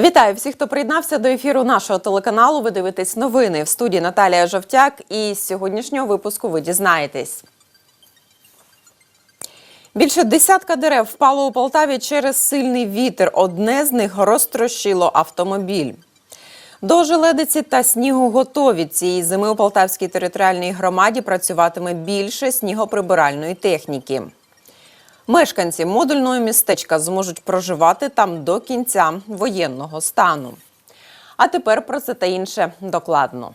Вітаю всіх, хто приєднався до ефіру нашого телеканалу. Ви дивитесь новини в студії Наталія Жовтяк. І з сьогоднішнього випуску ви дізнаєтесь. Більше десятка дерев впало у Полтаві через сильний вітер. Одне з них розтрощило автомобіль. До желедиці та снігу готові. Цієї зими у Полтавській територіальній громаді працюватиме більше снігоприбиральної техніки. Мешканці модульного містечка зможуть проживати там до кінця воєнного стану. А тепер про це та інше докладно.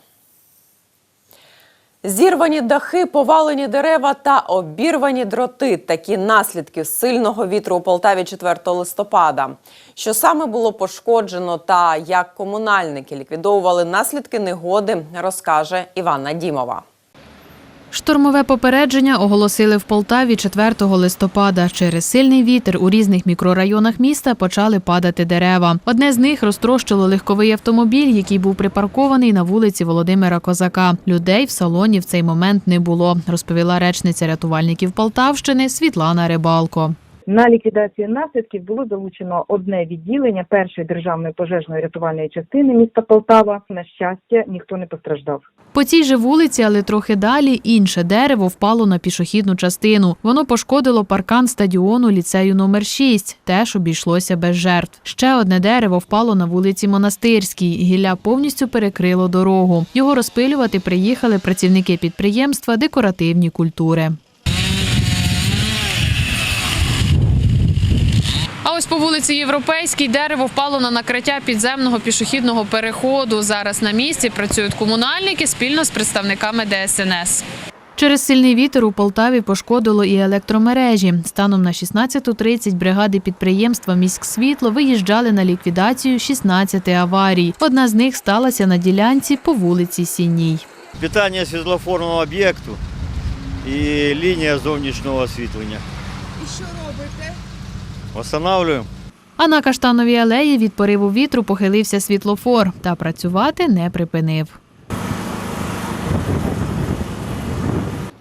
Зірвані дахи, повалені дерева та обірвані дроти. Такі наслідки сильного вітру у Полтаві 4 листопада. Що саме було пошкоджено та як комунальники ліквідовували наслідки негоди, розкаже Іванна Дімова. Штормове попередження оголосили в Полтаві 4 листопада. Через сильний вітер у різних мікрорайонах міста почали падати дерева. Одне з них розтрощило легковий автомобіль, який був припаркований на вулиці Володимира Козака. Людей в салоні в цей момент не було, розповіла речниця рятувальників Полтавщини Світлана Рибалко. На ліквідацію наслідків було залучено одне відділення першої державної пожежної рятувальної частини міста Полтава. На щастя, ніхто не постраждав. По цій же вулиці, але трохи далі, інше дерево впало на пішохідну частину. Воно пошкодило паркан стадіону ліцею номер 6 Теж обійшлося без жертв. Ще одне дерево впало на вулиці Монастирській. Гілля повністю перекрило дорогу. Його розпилювати приїхали працівники підприємства декоративні культури. А ось по вулиці Європейській дерево впало на накриття підземного пішохідного переходу. Зараз на місці працюють комунальники спільно з представниками ДСНС. Через сильний вітер у Полтаві пошкодило і електромережі. Станом на 16.30 бригади підприємства «Міськсвітло» виїжджали на ліквідацію 16 аварій. Одна з них сталася на ділянці по вулиці Сінній. питання світлофорного об'єкту і лінія зовнішнього освітлення. Встановлюємо. А на Каштановій алеї від пориву вітру похилився світлофор та працювати не припинив.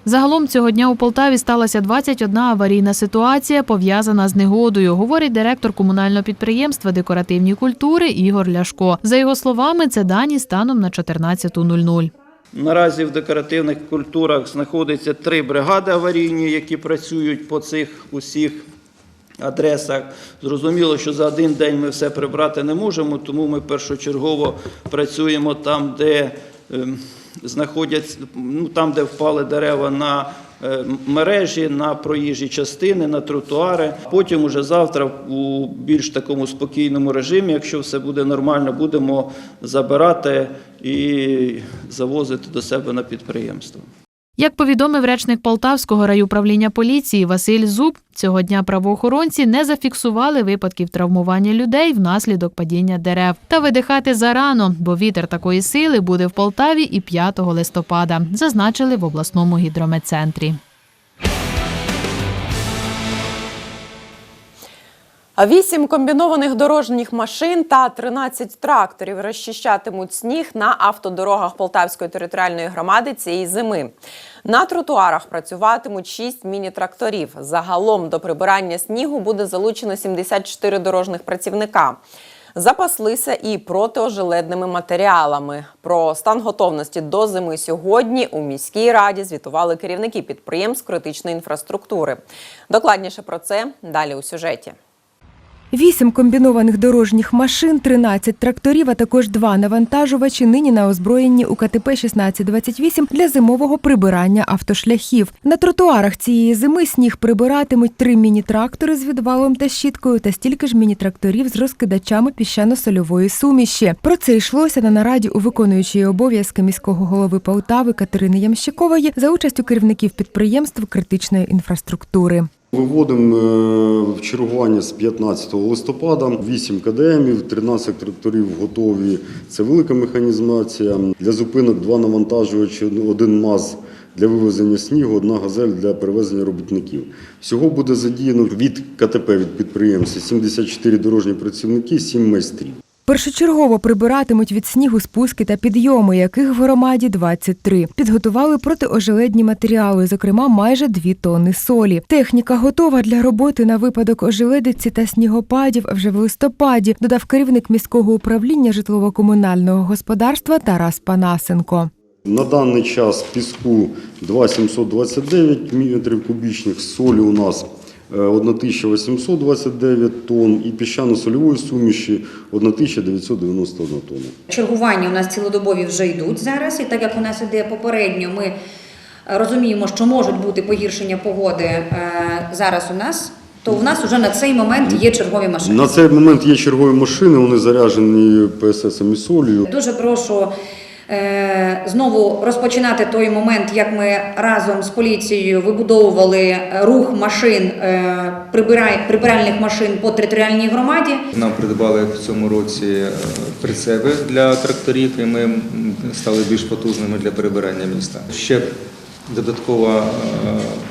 Загалом цього дня у Полтаві сталася 21 аварійна ситуація, пов'язана з негодою, говорить директор комунального підприємства декоративні культури Ігор Ляшко. За його словами, це дані станом на 14.00. Наразі в декоративних культурах знаходиться три бригади аварійні, які працюють по цих усіх адресах. Зрозуміло, що за один день ми все прибрати не можемо, тому ми першочергово працюємо там, де ем, знаходяться, ну, там, де впали дерева на е, мережі, на проїжджі частини, на тротуари. Потім уже завтра у більш такому спокійному режимі, якщо все буде нормально, будемо забирати і завозити до себе на підприємство. Як повідомив речник Полтавського райуправління поліції Василь Зуб, цього дня правоохоронці не зафіксували випадків травмування людей внаслідок падіння дерев. Та видихати зарано, бо вітер такої сили буде в Полтаві і 5 листопада, зазначили в обласному гідрометцентрі. Вісім комбінованих дорожніх машин та 13 тракторів розчищатимуть сніг на автодорогах Полтавської територіальної громади цієї зими. На тротуарах працюватимуть 6 міні-тракторів. Загалом до прибирання снігу буде залучено 74 дорожних працівника. Запаслися і протиожеледними матеріалами. Про стан готовності до зими сьогодні у міській раді звітували керівники підприємств критичної інфраструктури. Докладніше про це далі у сюжеті. Вісім комбінованих дорожніх машин, 13 тракторів, а також два навантажувачі нині на озброєнні у КТП 1628 для зимового прибирання автошляхів. На тротуарах цієї зими сніг прибиратимуть три міні-трактори з відвалом та щіткою та стільки ж міні-тракторів з розкидачами піщано-сольової суміші. Про це йшлося на нараді у виконуючої обов'язки міського голови Полтави Катерини Ямщикової за участю керівників підприємств критичної інфраструктури. Виводимо е, в чергування з 15 листопада 8 КДМів, 13 тракторів готові. Це велика механізація. Для зупинок два навантажувачі, один МАЗ для вивезення снігу, одна газель для перевезення робітників. Всього буде задіяно від КТП від підприємства 74 дорожні працівники, 7 майстрів. Першочергово прибиратимуть від снігу спуски та підйоми, яких в громаді 23. Підготували протиожеледні матеріали, зокрема майже 2 тонни солі. Техніка готова для роботи на випадок ожеледиці та снігопадів вже в листопаді, додав керівник міського управління житлово-комунального господарства Тарас Панасенко. На даний час піску 2729 метрів кубічних, солі у нас 1829 тонн і піщано-сольової суміші 1991 тонна. Чергування у нас цілодобові вже йдуть зараз, і так як у нас іде попередньо, ми е, розуміємо, що можуть бути погіршення погоди е, зараз у нас, то у нас вже на цей момент є чергові машини. На цей момент є чергові машини, вони заряджені ПССом і солью. Дуже прошу знову розпочинати той момент, як ми разом з поліцією вибудовували е, рух машин, е, прибиральних машин по територіальній громаді. Нам придбали в цьому році е, прицепи для тракторів, і ми стали більш потужними для перебирання міста. Ще додатково е,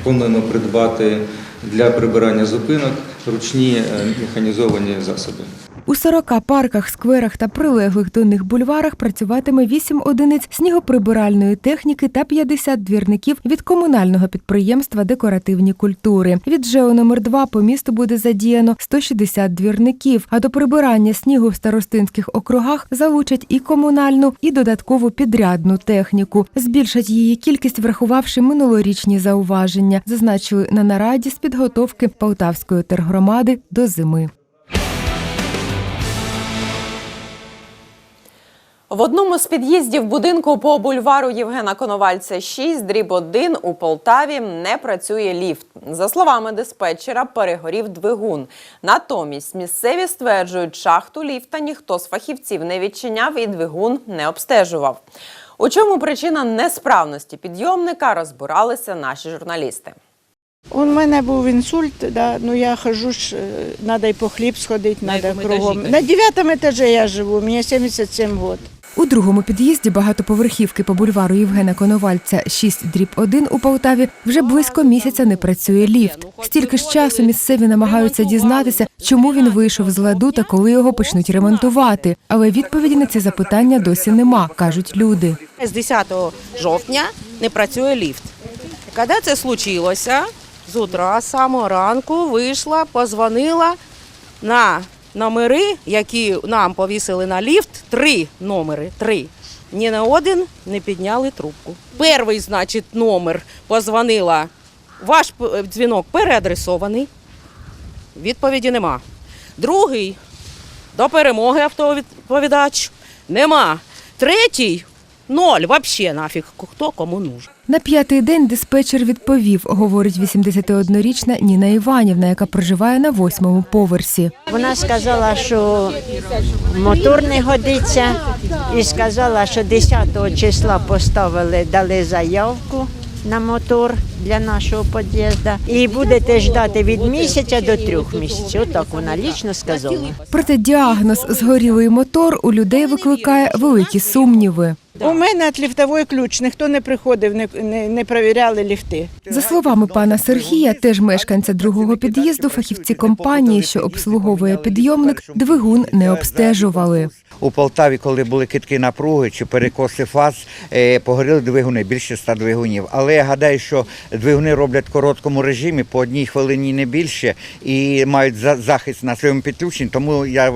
плануємо придбати для прибирання зупинок ручні е, механізовані засоби. У 40 парках, скверах та прилеглих до них бульварах працюватиме 8 одиниць снігоприбиральної техніки та 50 двірників від комунального підприємства Декоративні культури. Від ЖЕО номер 2 по місту буде задіяно 160 двірників. А до прибирання снігу в старостинських округах залучать і комунальну, і додаткову підрядну техніку. Збільшать її кількість, врахувавши минулорічні зауваження, зазначили на нараді з підготовки Полтавської тергромади до зими. В одному з під'їздів будинку по бульвару Євгена Коновальця 6, дріб 1 у Полтаві не працює ліфт. За словами диспетчера, перегорів двигун. Натомість місцеві стверджують, шахту ліфта ніхто з фахівців не відчиняв і двигун не обстежував. У чому причина несправності підйомника розбиралися наші журналісти. У мене був інсульт, да, ну я хожу ж, треба й по хліб сходити, треба кругом. На дев'ятому етажі я живу, мені 77 років. У другому під'їзді багатоповерхівки по бульвару Євгена Коновальця 6 дріб 1 у Полтаві вже близько місяця не працює ліфт. Стільки ж часу місцеві намагаються дізнатися, чому він вийшов з ладу та коли його почнуть ремонтувати. Але відповіді на ці запитання досі нема, кажуть люди. З 10 жовтня не працює ліфт. Коли це случилося, з утра, з самого ранку вийшла, позвонила на номери, які нам повісили на ліфт, три номери, три. Ні на один не підняли трубку. Перший, значить, номер позвонила. Ваш дзвінок переадресований. Відповіді нема. Другий до перемоги автовідповідач нема. Третій ноль. Взагалі нафіг хто кому нужен. На п'ятий день диспетчер відповів, говорить 81-річна Ніна Іванівна, яка проживає на восьмому поверсі. Вона сказала, що мотор не годиться, і сказала, що 10 числа поставили, дали заявку на мотор для нашого під'їзду. І будете ждати від місяця до трьох місяців. Отак вона лічно сказала. Проте діагноз згорілий мотор у людей викликає великі сумніви. У мене від ліфтовий ключ, ніхто не приходив, не, не, не перевіряли ліфти. За словами пана Сергія, теж мешканця другого під'їзду, фахівці компанії, що обслуговує підйомник, двигун не обстежували. У Полтаві, коли були китки напруги чи перекоси фаз, е, погоріли двигуни, більше ста двигунів. Але я гадаю, що двигуни роблять в короткому режимі, по одній хвилині не більше, і мають захист на своєму підключенні. Тому я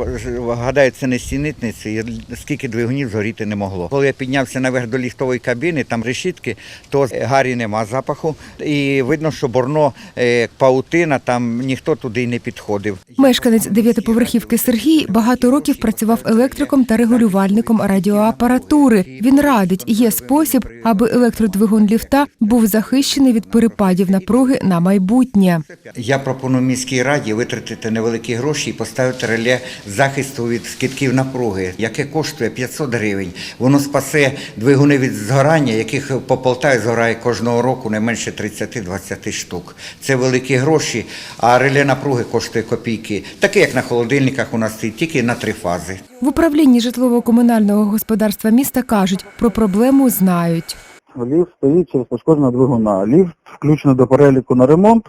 гадаю, це не стінитниці, скільки двигунів згоріти не могло. Коли я піднявся наверх до ліфтової кабіни, там решітки, то гарі нема запаху. І видно, що борно е, паутина, там ніхто туди й не підходив. Мешканець дев'ятиповерхівки Сергій багато років працював електриком та регулювальником радіоапаратури. Він радить, є спосіб, аби електродвигун ліфта був захищений від перепадів напруги на майбутнє. Я пропоную міській раді витратити невеликі гроші і поставити реле захисту від скидків напруги, яке коштує 500 гривень. Воно спасе двигуни від згорання, яких по Полтаві згорає кожного року не менше 30-20 штук. Це великі гроші, а реле напруги коштує копійки. Таке, як на холодильниках у нас стоїть, тільки на три фази. В управлінні житлово-комунального господарства міста кажуть, про проблему знають. Ліфт стоїть через пошкодження двигуна. Ліфт включено до переліку на ремонт,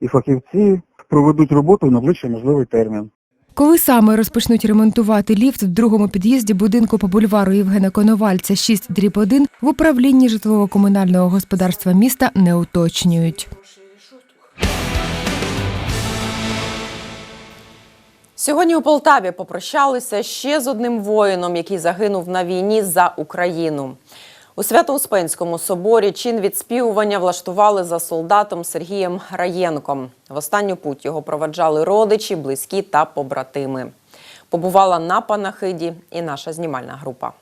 і фахівці проведуть роботу в найближчий можливий термін. Коли саме розпочнуть ремонтувати ліфт в другому під'їзді будинку по бульвару Євгена Коновальця 6 дріб 1 в управлінні житлово-комунального господарства міста не уточнюють. Сьогодні у Полтаві попрощалися ще з одним воїном, який загинув на війні за Україну. У Свято-Успенському соборі чин відспівування влаштували за солдатом Сергієм Раєнком. В останню путь його проведжали родичі, близькі та побратими. Побувала на панахиді і наша знімальна група.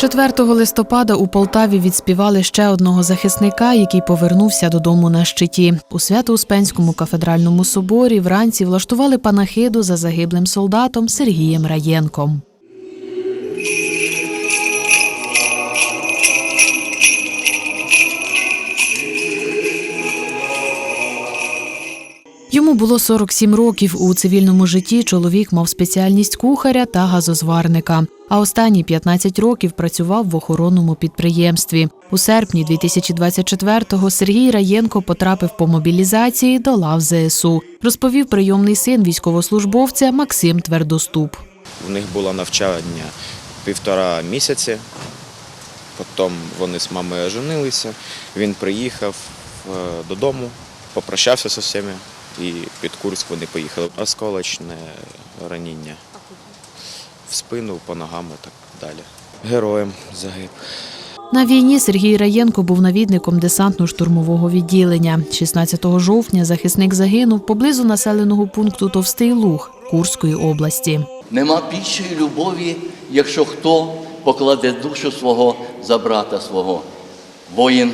4 листопада у Полтаві відспівали ще одного захисника, який повернувся додому на щиті. У Свято-Успенському кафедральному соборі вранці влаштували панахиду за загиблим солдатом Сергієм Раєнком. Йому було 47 років. У цивільному житті чоловік мав спеціальність кухаря та газозварника. А останні 15 років працював в охоронному підприємстві. У серпні 2024-го Сергій Раєнко потрапив по мобілізації до лав ЗСУ. Розповів прийомний син військовослужбовця Максим Твердоступ. В них було навчання півтора місяці. Потім вони з мамою оженилися. Він приїхав е, додому, попрощався з усіма і під Курськ вони поїхали. Осколочне раніння в спину, по ногам і так далі. Героєм загиб. На війні Сергій Раєнко був навідником десантно-штурмового відділення. 16 жовтня захисник загинув поблизу населеного пункту Товстий Луг Курської області. Нема більшої любові, якщо хто покладе душу свого за брата свого. Воїн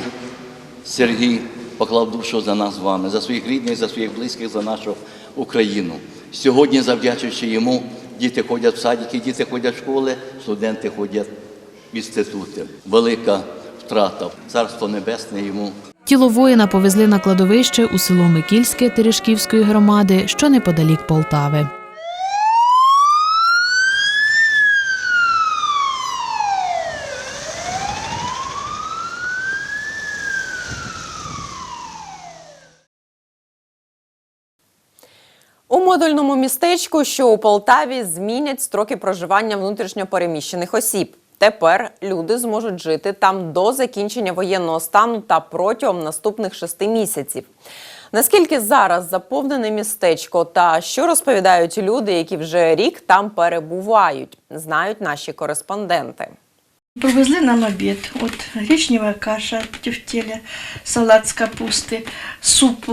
Сергій поклав душу за нас з вами, за своїх рідних, за своїх близьких, за нашу Україну. Сьогодні, завдячуючи йому, діти ходять в садики, діти ходять в школи, студенти ходять в інститути. Велика втрата. Царство Небесне йому. Тіло воїна повезли на кладовище у село Микільське Терешківської громади, що неподалік Полтави. У модульному містечку, що у Полтаві, змінять строки проживання внутрішньопереміщених осіб. Тепер люди зможуть жити там до закінчення воєнного стану та протягом наступних шести місяців. Наскільки зараз заповнене містечко та що розповідають люди, які вже рік там перебувають, знають наші кореспонденти. Привезли нам обед. От гречневая каша в салат з капусти, суп.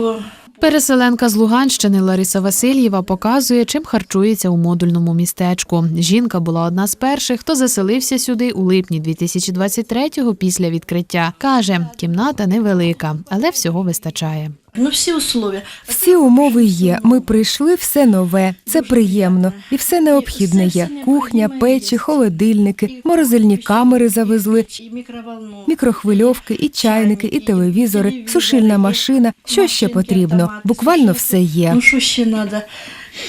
Переселенка з Луганщини Лариса Васильєва показує, чим харчується у модульному містечку. Жінка була одна з перших, хто заселився сюди у липні 2023-го після відкриття. Каже, кімната невелика, але всього вистачає. Ну, всі условия. Всі умови є. Ми прийшли все нове. Це приємно і все необхідне є. Кухня, печі, холодильники, морозильні камери завезли, мікрохвильовки, і чайники, і телевізори, сушильна машина. Що ще потрібно? Буквально все є. Ну, що ще треба?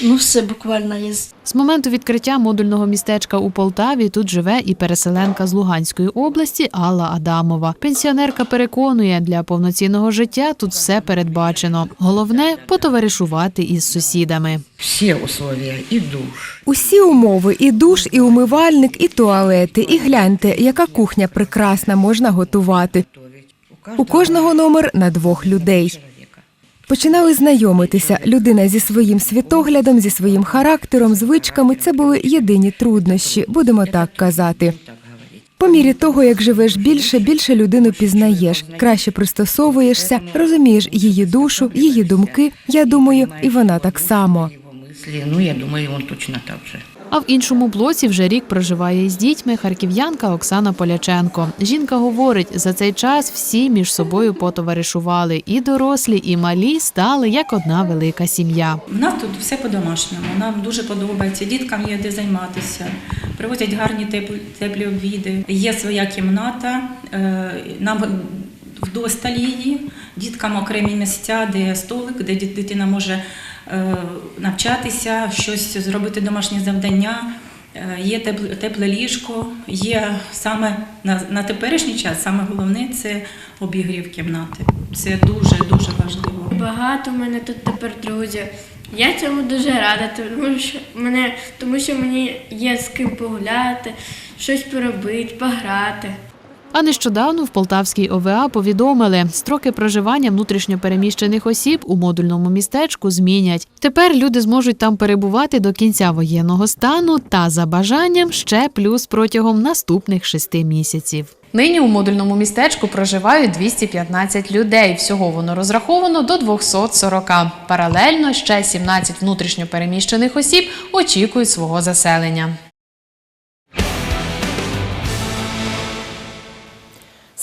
Ну, все буквально є. З моменту відкриття модульного містечка у Полтаві тут живе і переселенка з Луганської області Алла Адамова. Пенсіонерка переконує, для повноцінного життя тут все передбачено. Головне потоваришувати із сусідами. Всі условия і душ. Усі умови, і душ, і умивальник, і туалети. І гляньте, яка кухня прекрасна можна готувати. У кожного номер на двох людей. Починали знайомитися. Людина зі своїм світоглядом, зі своїм характером, звичками. Це були єдині труднощі, будемо так казати. По мірі того, як живеш більше, більше людину пізнаєш, краще пристосовуєшся, розумієш її душу, її думки. Я думаю, і вона так само. Ну я думаю, він точно так же. А в іншому блоці вже рік проживає із дітьми харків'янка Оксана Поляченко. Жінка говорить, за цей час всі між собою потоваришували, і дорослі, і малі стали як одна велика сім'я. У нас тут все по-домашньому. Нам дуже подобається. Діткам є де займатися. Привозять гарні теплі, обіди. Є своя кімната. е, Нам вдосталь її. Діткам окремі місця, де столик, де дитина може навчатися, щось зробити домашнє завдання. е, є тепле, тепле ліжко, є саме на, на теперішній час саме головне це обігрів кімнати. Це дуже дуже важливо. Багато в мене тут тепер друзів. Я цьому дуже рада, тому що мене, тому що мені є з ким погуляти, щось поробити, пограти. А нещодавно в Полтавській ОВА повідомили, строки проживання внутрішньопереміщених осіб у модульному містечку змінять. Тепер люди зможуть там перебувати до кінця воєнного стану та за бажанням ще плюс протягом наступних шести місяців. Нині у модульному містечку проживають 215 людей. Всього воно розраховано до 240. Паралельно ще 17 внутрішньопереміщених осіб очікують свого заселення.